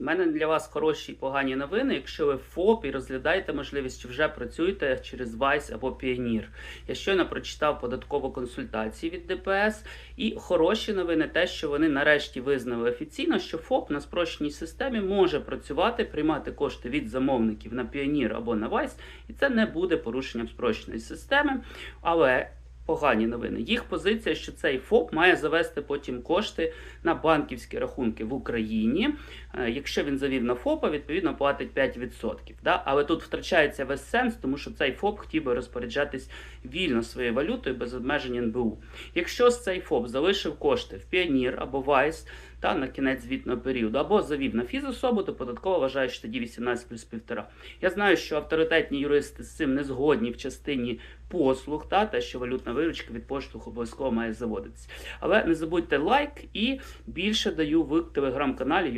У мене для вас хороші і погані новини. Якщо ви ФОП і розглядаєте можливість, вже працюєте через Vice або Pioneer. Я щойно прочитав податкову консультацію від ДПС. І хороші новини, те, що вони нарешті визнали офіційно, що ФОП на спрощеній системі може працювати, приймати кошти від замовників на Pioneer або на Vice, і це не буде порушенням спрощеної системи. Але погані новини. Їх позиція, що цей ФОП має завести потім кошти на банківські рахунки в Україні. Е, Якщо він завів на ФОПа, відповідно платить 5%. Да? Але тут втрачається весь сенс, тому що цей ФОП хотів би розпоряджатись вільно своєю валютою без обмежень НБУ. Якщо цей ФОП залишив кошти в Піонір або Вайс та на кінець звітного періоду, або завів на фізособу, то податково вважає, що тоді 18 плюс 1,5. Я знаю, що авторитетні юристи з цим не згодні в частині послуг, та те, що валютна виручка від поштовху обов'язково має заводитися. Але не забудьте лайк і більше даю в телеграм-каналі.